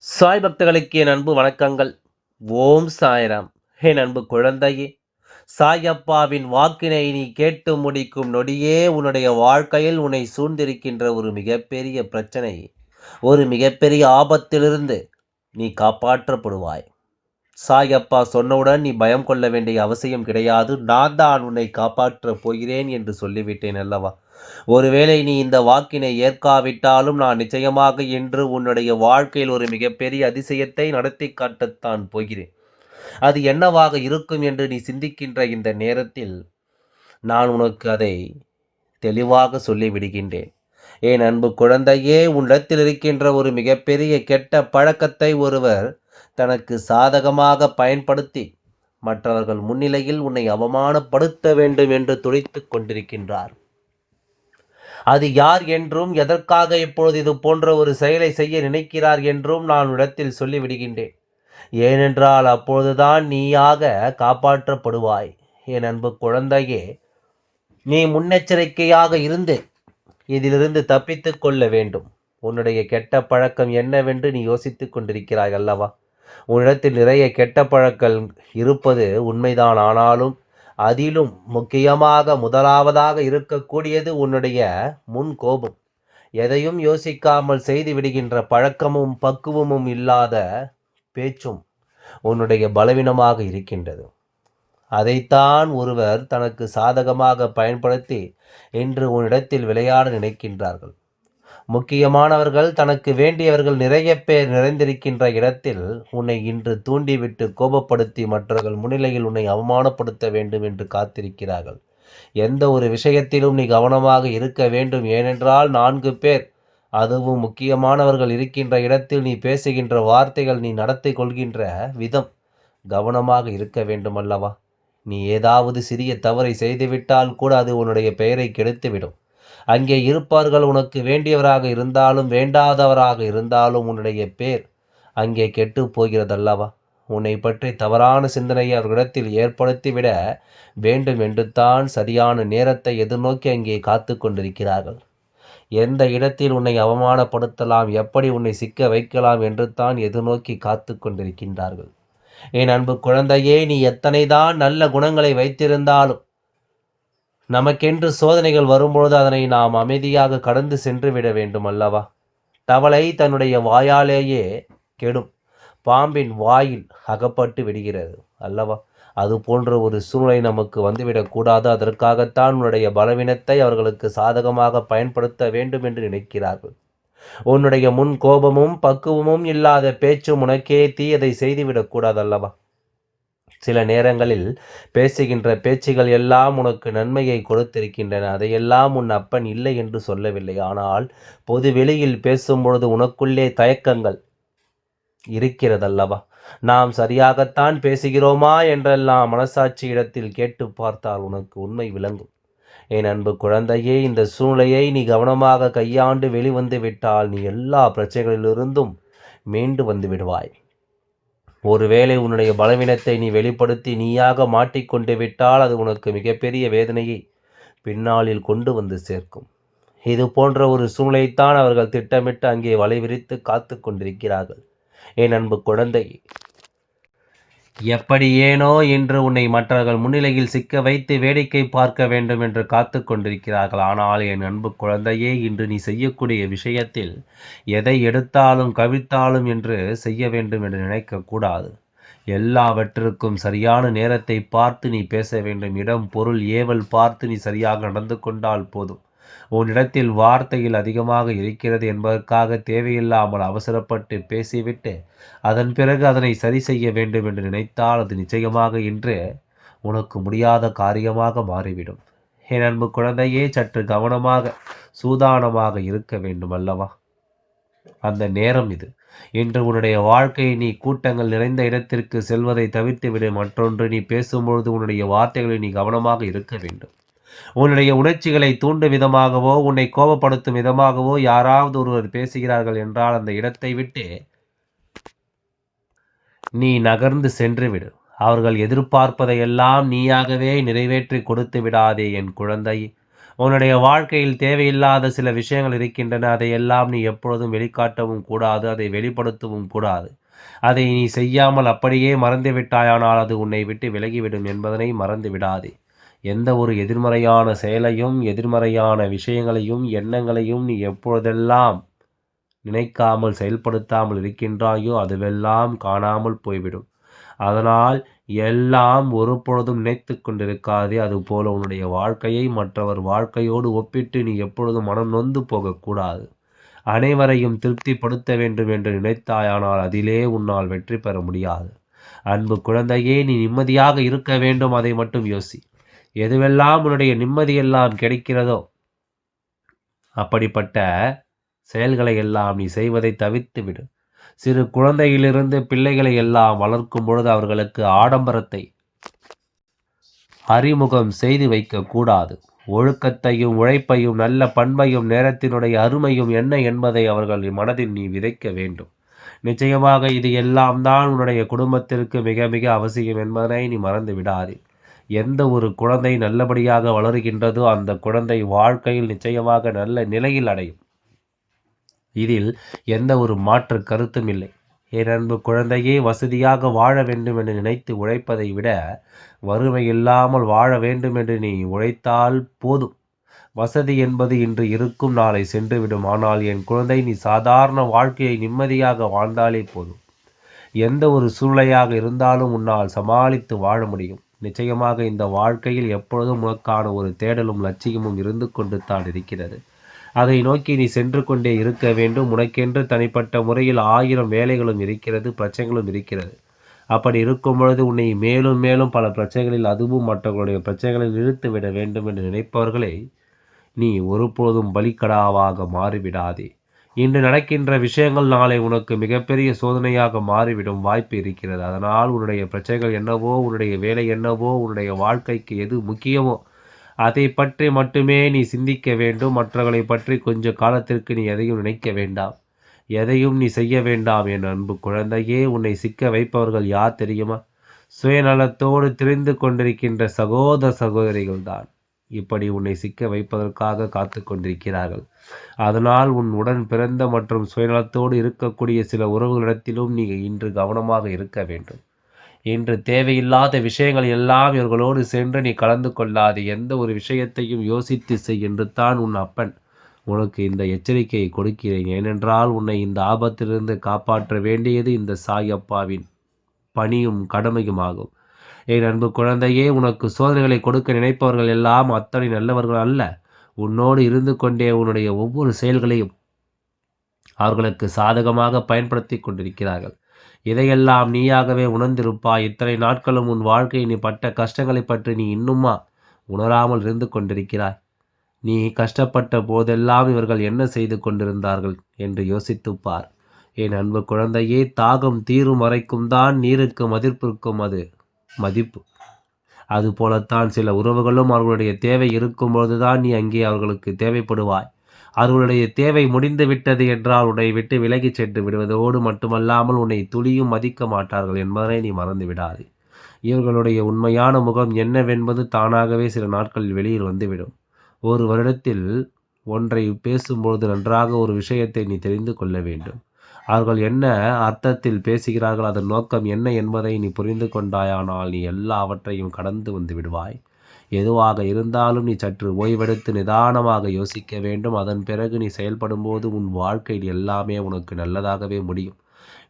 சாய் பக்தர்களுக்கு என் அன்பு வணக்கங்கள். ஓம் சாய்ராம். என் அன்பு குழந்தையே சாயப்பாவின் வாக்கினை நீ கேட்டு முடிக்கும் நொடியே உன்னுடைய வாழ்க்கையில் உன்னை சூழ்ந்திருக்கின்ற ஒரு மிகப்பெரிய பிரச்சனை. ஒரு மிகப்பெரிய ஆபத்திலிருந்து நீ காப்பாற்றப்படுவாய். சாயப்பா சொன்னவுடன் நீ பயம் கொள்ள வேண்டிய அவசியம் கிடையாது. நான் தான் உன்னை காப்பாற்றப் போகிறேன் என்று சொல்லிவிட்டேன் அல்லவா? ஒருவேளை நீ இந்த வாக்கினை ஏற்காவிட்டாலும் நான் நிச்சயமாக இன்று உன்னுடைய வாழ்க்கையில் ஒரு மிகப்பெரிய அதிசயத்தை நடத்தி காட்டத்தான் போகிறேன். அது என்னவாக இருக்கும் என்று நீ சிந்திக்கின்ற இந்த நேரத்தில் நான் உனக்கு அதை தெளிவாக சொல்லிவிடுகின்றேன். ஏன் அன்பு குழந்தையே உன்னிடத்தில் இருக்கின்ற ஒரு மிகப்பெரிய கெட்ட பழக்கத்தை ஒருவர் தனக்கு சாதகமாக பயன்படுத்தி மற்றவர்கள் முன்னிலையில் உன்னை அவமானப்படுத்த வேண்டும் என்று துடித்து கொண்டிருக்கின்றார். அது யார் என்றும் எதற்காக இப்பொழுது இது போன்ற ஒரு செயலை செய்ய நினைக்கிறார் என்றும் நான் இடத்தில் சொல்லிவிடுகின்றேன். ஏனென்றால் அப்பொழுதுதான் நீயாக காப்பாற்றப்படுவாய். என் அன்பு குழந்தையே நீ முன்னெச்சரிக்கையாக இருந்து இதிலிருந்து தப்பித்து கொள்ள வேண்டும். உன்னுடைய கெட்ட பழக்கம் என்னவென்று நீ யோசித்துக் கொண்டிருக்கிறாய் அல்லவா? உன்னிடத்தில் நிறைய கெட்ட பழக்கம் இருப்பது உண்மைதான். ஆனாலும் அதிலும் முக்கியமாக முதலாவதாக இருக்கக்கூடியது உன்னுடைய முன் கோபம். எதையும் யோசிக்காமல் செய்து விடுகின்ற பழக்கமும் பக்குவமும் இல்லாத பேச்சும் உன்னுடைய பலவீனமாக இருக்கின்றது. அதைத்தான் ஒருவர் தனக்கு சாதகமாக பயன்படுத்தி இன்று உன்னிடத்தில் விளையாட நினைக்கின்றார்கள். முக்கியமானவர்கள் தனக்கு வேண்டியவர்கள் நிறைய பேர் நிறைந்திருக்கின்ற இடத்தில் உன்னை இன்று தூண்டிவிட்டு கோபப்படுத்தி மற்றவர்கள் முன்னிலையில் உன்னை அவமானப்படுத்த வேண்டும் என்று காத்திருக்கிறார்கள். எந்த ஒரு விஷயத்திலும் நீ கவனமாக இருக்க வேண்டும். ஏனென்றால் நான்கு பேர் அதுவும் முக்கியமானவர்கள் இருக்கின்ற இடத்தில் நீ பேசுகின்ற வார்த்தைகள் நீ நடத்தி கொள்கின்ற விதம் கவனமாக இருக்க வேண்டும் அல்லவா நீ ஏதாவது சிறிய தவறை செய்துவிட்டால் கூட அது உன்னுடைய பெயரை கெடுத்துவிடும். அங்கே இருப்பார்கள் உனக்கு வேண்டியவராக இருந்தாலும் வேண்டாதவராக இருந்தாலும் உன்னுடைய பேர் அங்கே கெட்டு போகிறதல்லவா? உன்னை பற்றி தவறான சிந்தனையை அவர்களிடத்தில் ஏற்படுத்திவிட வேண்டும் என்று தான் சரியான நேரத்தை எதிர்நோக்கி அங்கே காத்து கொண்டிருக்கிறார்கள். எந்த இடத்தில் உன்னை அவமானப்படுத்தலாம் எப்படி உன்னை சிக்க வைக்கலாம் என்று தான் எதிர்நோக்கி காத்து கொண்டிருக்கின்றார்கள். என் அன்பு குழந்தையே நீ எத்தனைதான் நல்ல குணங்களை வைத்திருந்தாலும் நமக்கென்று சோதனைகள் வரும்பொழுது அதனை நாம் அமைதியாக கடந்து சென்று விட வேண்டும் அல்லவா? தவளை தன்னுடைய வாயாலேயே கெடும். பாம்பின் வாயில் அகப்பட்டு விடுகிறது அல்லவா? அது போன்ற ஒரு சூழ்நிலை நமக்கு வந்துவிடக்கூடாது அதற்காகத்தான் உன்னுடைய பலவீனத்தை அவர்களுக்கு சாதகமாக பயன்படுத்த வேண்டும் என்று நினைக்கிறார்கள். உன்னுடைய முன் கோபமும் பக்குவமும் இல்லாத பேச்சும் உனக்கே தீயதை செய்துவிடக்கூடாது அல்லவா? சில நேரங்களில் பேசுகின்ற பேச்சுகள் எல்லாம் உனக்கு நன்மையை கொடுத்திருக்கின்றன. அதையெல்லாம் உன் அப்பன் இல்லை என்று சொல்லவில்லை. ஆனால் பொது வெளியில் பேசும்பொழுது உனக்குள்ளே தயக்கங்கள் இருக்கிறதல்லவா? நாம் சரியாகத்தான் பேசுகிறோமா என்றெல்லாம் மனசாட்சி இடத்தில் கேட்டு பார்த்தால் உனக்கு உண்மை விளங்கும். என் அன்பு குழந்தையே இந்த சூழ்நிலையை நீ கவனமாக கையாண்டு வெளிவந்து விட்டால் நீ எல்லா பிரச்சனைகளிலிருந்தும் மீண்டு வந்து விடுவாய். ஒருவேளை உன்னுடைய பலவீனத்தை நீ வெளிப்படுத்தி நீயாக மாட்டிக்கொண்டு விட்டால் அது உனக்கு மிகப்பெரிய வேதனையை பின்னாளில் கொண்டு வந்து சேர்க்கும். இது போன்ற ஒரு சூழ்நிலைத்தான் அவர்கள் திட்டமிட்டு அங்கே வலை விரித்து காத்து கொண்டிருக்கிறார்கள். என் அன்பு குழந்தை எப்படியேனோ இன்று என்று உன்னை மற்றவர்கள் முன்னிலையில் சிக்க வைத்து வேடிக்கை பார்க்க வேண்டும் என்று காத்து கொண்டிருக்கிறார்கள். ஆனால் என் அன்பு குழந்தையே இன்று நீ செய்யக்கூடிய விஷயத்தில் எதை எடுத்தாலும் கவிழ்த்தாலும் என்று செய்ய வேண்டும் என்று நினைக்கக்கூடாது எல்லாவற்றிற்கும் சரியான நேரத்தை பார்த்து நீ பேச வேண்டும். இடம் பொருள் ஏவல் பார்த்து நீ சரியாக நடந்து கொண்டால் போதும். உன்னிடத்தில் வார்த்தையில் அதிகமாக இருக்கிறது என்பதற்காக தேவையில்லாமல் அவசரப்பட்டு பேசிவிட்டு அதன் பிறகு அதனை சரி செய்ய வேண்டும் என்று நினைத்தால் அது நிச்சயமாக இன்று உனக்கு முடியாத காரியமாக மாறிவிடும். என் அன்பு குழந்தையே சற்று கவனமாக சூதானமாக இருக்க வேண்டும் அல்லவா? அந்த நேரம் இது. இன்று உன்னுடைய வாழ்க்கையை நீ கூட்டங்கள் நிறைந்த இடத்திற்கு செல்வதை தவிர்த்துவிடு. மற்றொன்று நீ பேசும்பொழுது உன்னுடைய வார்த்தைகளில் நீ கவனமாக இருக்க வேண்டும். உன்னுடைய உணர்ச்சிகளை தூண்டும் விதமாகவோ உன்னை கோபப்படுத்தும் விதமாகவோ யாராவது ஒருவர் பேசுகிறார்கள் என்றால் அந்த இடத்தை விட்டு நீ நகர்ந்து சென்று விடு. அவர்கள் எதிர்பார்ப்பதையெல்லாம் நீயாகவே நிறைவேற்றி கொடுத்து விடாதே என் குழந்தை. உன்னுடைய வாழ்க்கையில் தேவையில்லாத சில விஷயங்கள் இருக்கின்றன. அதையெல்லாம் நீ எப்பொழுதும் வெளிக்காட்டவும் கூடாது. அதை வெளிப்படுத்தவும் கூடாது. அதை நீ செய்யாமல் அப்படியே மறந்து விட்டாயானால் அது உன்னை விட்டு விலகிவிடும் என்பதனை மறந்து விடாதே. எந்த ஒரு எதிர்மறையான செயலையும் எதிர்மறையான விஷயங்களையும் எண்ணங்களையும் நீ எப்பொழுதெல்லாம் நினைக்காமல் செயல்படுத்தாமல் இருக்கின்றாயோ அதுவெல்லாம் காணாமல் போய்விடும். அதனால் எல்லாம் ஒரு பொழுதும் நினைத்து கொண்டிருக்காதே அதுபோல உன்னுடைய வாழ்க்கையை மற்றவர் வாழ்க்கையோடு ஒப்பிட்டு நீ எப்பொழுதும் மனம் நொந்து போகக்கூடாது. அனைவரையும் திருப்திப்படுத்த வேண்டும் என்று நினைத்தாயானால் அதிலே உன்னால் வெற்றி பெற முடியாது. அன்பு குழந்தையே நீ நிம்மதியாக இருக்க வேண்டும் அதை மட்டும் யோசி. எதுவெல்லாம் உன்னுடைய நிம்மதியெல்லாம் கிடைக்கிறதோ அப்படிப்பட்ட செயல்களை எல்லாம் நீ செய்வதை தவிர்த்து விடு. சிறு குழந்தையிலிருந்து பிள்ளைகளை எல்லாம் வளர்க்கும் பொழுது அவர்களுக்கு ஆடம்பரத்தை அறிமுகம் செய்து வைக்கக்கூடாது ஒழுக்கத்தையும் உழைப்பையும் நல்ல பண்பையும் நேரத்தினுடைய அருமையும் என்ன என்பதை அவர்கள் மனதில் நீ விதைக்க வேண்டும். நிச்சயமாக இது எல்லாம் தான் உன்னுடைய குடும்பத்திற்கு மிக மிக அவசியம் என்பதனை நீ மறந்து விடாதே. எந்த ஒரு குழந்தை நல்லபடியாக வளருகின்றதோ அந்த குழந்தை வாழ்க்கையில் நிச்சயமாக நல்ல நிலையில் அடையும். இதில் எந்த ஒரு மாற்று கருத்தும் இல்லை. என் அன்பு குழந்தையே வசதியாக வாழ வேண்டும் என்று நினைத்து உழைப்பதை விட வறுமை இல்லாமல் வாழ வேண்டும் என்று நீ உழைத்தால் போதும். வசதி என்பது இன்று இருக்கும் நாளை சென்றுவிடும். ஆனால் என் குழந்தை நீ சாதாரண வாழ்க்கையை நிம்மதியாக வாழ்ந்தாலே போதும். எந்த ஒரு சூழ்நிலையாக இருந்தாலும் உன்னால் சமாளித்து வாழ முடியும். நிச்சயமாக இந்த வாழ்க்கையில் எப்பொழுதும் உனக்கான ஒரு தேடலும் லட்சியமும் இருந்து கொண்டு தான் இருக்கிறது. அதை நோக்கி நீ சென்று கொண்டே இருக்க வேண்டும். உனக்கென்று தனிப்பட்ட முறையில் ஆயிரம் வேலைகளும் இருக்கிறது பிரச்சனைகளும் இருக்கிறது. அப்படி இருக்கும் பொழுது உன்னை மேலும் மேலும் பல பிரச்சனைகளில் அதுவும் மற்றவர்களுடைய பிரச்சனைகளில் இழுத்து விட வேண்டும் என்று நினைப்பவர்களே நீ ஒருபோதும் பலிக்கடாவாக மாறிவிடாதே. இன்று நடக்கின்ற விஷயங்கள் நாளை உனக்கு மிகப்பெரிய சோதனையாக மாறிவிடும் வாய்ப்பு இருக்கிறது. அதனால் உன்னுடைய பிரச்சனைகள் என்னவோ உன்னுடைய வேலை என்னவோ உன்னுடைய வாழ்க்கைக்கு எது முக்கியமோ அதை பற்றி மட்டுமே நீ சிந்திக்க வேண்டும். மற்றவர்களை பற்றி கொஞ்ச காலத்திற்கு நீ எதையும் நினைக்க வேண்டாம். எதையும் நீ செய்ய வேண்டாம் என் அன்பு குழந்தையே. உன்னை சிக்க வைப்பவர்கள் யார் தெரியுமா? சுயநலத்தோடு திரிந்து கொண்டிருக்கின்ற சகோதர சகோதரிகள் தான் இப்படி உன்னை சிக்க வைப்பதற்காக காத்து கொண்டிருக்கிறார்கள். அதனால் உன் உடன் பிறந்த மற்றும் சுயநலத்தோடு இருக்கக்கூடிய சில உறவுகளிடத்திலும் நீ இன்று கவனமாக இருக்க வேண்டும். இன்று தேவையில்லாத விஷயங்கள் எல்லாம் இவர்களோடு சென்று நீ கலந்து கொள்ளாது. எந்த ஒரு விஷயத்தையும் யோசித்து செய் என்று தான் உன் அப்பன் உனக்கு இந்த எச்சரிக்கையை கொடுக்கிறேன். ஏனென்றால் உன்னை இந்த ஆபத்திலிருந்து காப்பாற்ற வேண்டியது இந்த சாயப்பாவின் பணியும் கடமையுமாகும் என் அன்பு குழந்தையே உனக்கு சோதனைகளை கொடுக்க நினைப்பவர்கள் எல்லாம் அத்தனை நல்லவர்கள் அல்ல. உன்னோடு இருந்து கொண்டே உன்னுடைய ஒவ்வொரு செயல்களையும் அவர்களுக்கு சாதகமாக பயன்படுத்தி கொண்டிருக்கிறார்கள். இதையெல்லாம் நீயாகவே உணர்ந்திருப்பாய். இத்தனை நாட்களும் உன் வாழ்க்கையில் நீ பட்ட கஷ்டங்களை பற்றி நீ இன்னுமா உணராமல் இருந்து கொண்டிருக்கிறாய்? நீ கஷ்டப்பட்ட போதெல்லாம் இவர்கள் என்ன செய்து கொண்டிருந்தார்கள் என்று யோசித்துப்பார். என் அன்பு குழந்தையே தாகம் தீரும் வரைக்கும் தான் நீருக்கும் மதிப்பிற்கும் அது. மதிப்பு. அதுபோலத்தான் சில உறவுகளும் அவர்களுடைய தேவை இருக்கும்பொழுதுதான் நீ அங்கே அவர்களுக்கு தேவைப்படுவாய். அவர்களுடைய தேவை முடிந்து விட்டது என்றால் உன்னை விட்டு விலகிச் சென்று விடுவதோடு மட்டுமல்லாமல் உன்னை துளியும் மதிக்க மாட்டார்கள் என்பதனை நீ மறந்து விடாது. இவர்களுடைய உண்மையான முகம் என்னவென்பது தானாகவே சில நாட்களில் வெளியில் வந்துவிடும். ஒரு வருடத்தில் ஒன்றை பேசும்பொழுது நன்றாக ஒரு விஷயத்தை நீ தெரிந்து கொள்ள வேண்டும். அவர்கள் என்ன அர்த்தத்தில் பேசுகிறார்கள் அதன் நோக்கம் என்ன என்பதை நீ புரிந்து கொண்டாயானால் நீ எல்லாவற்றையும் கடந்து வந்து விடுவாய். எதுவாக இருந்தாலும் நீ சற்று ஓய்வெடுத்து நிதானமாக யோசிக்க வேண்டும். அதன் பிறகு நீ செயல்படும்போது உன் வாழ்க்கையில் எல்லாமே உனக்கு நல்லதாகவே முடியும்.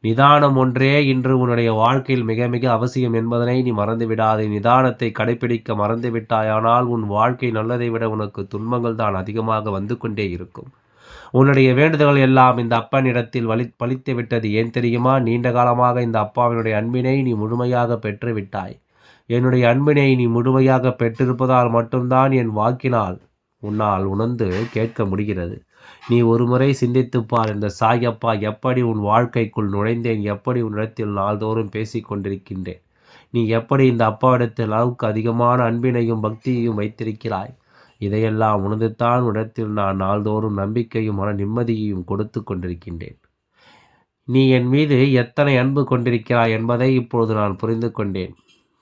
நிதானம் ஒன்றே இன்று உன்னுடைய வாழ்க்கையில் மிக மிக அவசியம் என்பதனை நீ மறந்துவிடாதே நிதானத்தை கடைபிடிக்க மறந்துவிட்டாயானால் உன் வாழ்க்கை நல்லதை விட உனக்கு துன்பங்கள் தான் அதிகமாக வந்து கொண்டே இருக்கும். உன்னுடைய வேண்டுதல்கள் எல்லாம் இந்த அப்பனிடத்தில் வலி பலித்து விட்டது ஏன் தெரியுமா? நீண்ட காலமாக இந்த அப்பாவினுடைய அன்பினை நீ முழுமையாக பெற்று விட்டாய் என்னுடைய அன்பினை நீ முழுமையாக பெற்றிருப்பதால் மட்டும்தான் என் வாக்கினால் உன்னால் உணர்ந்து கேட்க முடிகிறது. நீ ஒருமுறை சிந்தித்துப்பார் இந்த சாயப்பா எப்படி உன் வாழ்க்கைக்குள் நுழைந்தேன்? எப்படி உன்னிடத்தில் நாள்தோறும் பேசிக் கொண்டிருக்கின்றேன்? நீ எப்படி இந்த அப்பாவிடத்தில் அளவுக்கு அதிகமான அன்பினையும் பக்தியையும் வைத்திருக்கிறாய்? இதையெல்லாம் உணர்ந்துத்தான் உடத்தில் நான் நாள்தோறும் நம்பிக்கையும் மன நிம்மதியையும் கொடுத்து கொண்டிருக்கின்றேன். நீ என் மீது எத்தனை அன்பு கொண்டிருக்கிறாய் என்பதை இப்பொழுது நான் புரிந்து கொண்டேன்.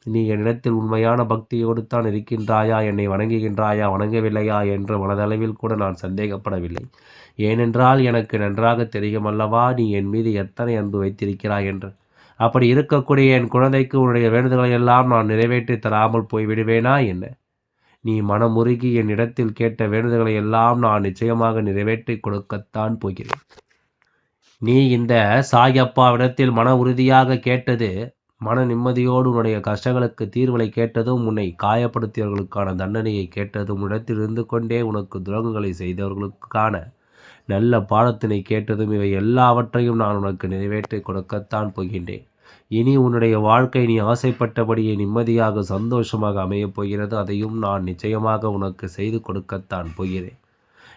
நீ என்னிடத்தில் உண்மையான பக்தியோடு தான் இருக்கின்றாயா? என்னை வணங்குகின்றாயா? வணங்கவில்லையா? என்று மனதளவில் கூட நான் சந்தேகப்படவில்லை. ஏனென்றால் எனக்கு நன்றாக தெரியும் அல்லவா நீ என் மீது எத்தனை அன்பு வைத்திருக்கிறாய் என்று. அப்படி இருக்கக்கூடிய என் குழந்தைக்கு உன்னுடைய வேண்டுதல்களை எல்லாம் நான் நிறைவேற்றி தராமல் போய்விடுவேனா? என்ன? நீ மனமுருகி என் இடத்தில் கேட்ட வேண்டுதல்களை எல்லாம் நான் நிச்சயமாக நிறைவேற்றி கொடுக்கத்தான் போகிறேன். நீ இந்த சாயப்பாவிடத்தில் மன உறுதியாக கேட்டது மன நிம்மதியோடு உன்னுடைய கஷ்டங்களுக்கு தீர்வுகளை கேட்டதும் உன்னை காயப்படுத்தியவர்களுக்கான தண்டனையை கேட்டதும் இடத்தில் இருந்து கொண்டே உனக்கு துரோகங்களை செய்தவர்களுக்கான நல்ல பாடத்தினை கேட்டதும் இவை எல்லாவற்றையும் நான் உனக்கு நிறைவேற்றி கொடுக்கத்தான் போகின்றேன். இனி உன்னுடைய வாழ்க்கை நீ ஆசைப்பட்டபடியே நிம்மதியாக சந்தோஷமாக அமையப் போகிறது. அதையும் நான் நிச்சயமாக உனக்கு செய்து கொடுக்கத்தான் போகிறேன்.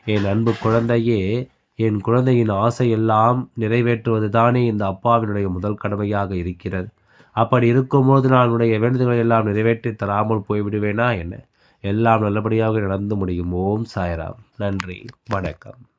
என் அன்பு குழந்தையே என் குழந்தையின் ஆசையெல்லாம் நிறைவேற்றுவது தானே இந்த அப்பாவினுடைய முதல் கடமையாக இருக்கிறது. அப்படி இருக்கும்போது நான் உன்னுடைய வேண்டுதல்களை எல்லாம் நிறைவேற்றி தராமல் போய்விடுவேனா என்ன? எல்லாம் நல்லபடியாக நடந்து முடியும். ஓம் சாய்ராம். நன்றி. வணக்கம்.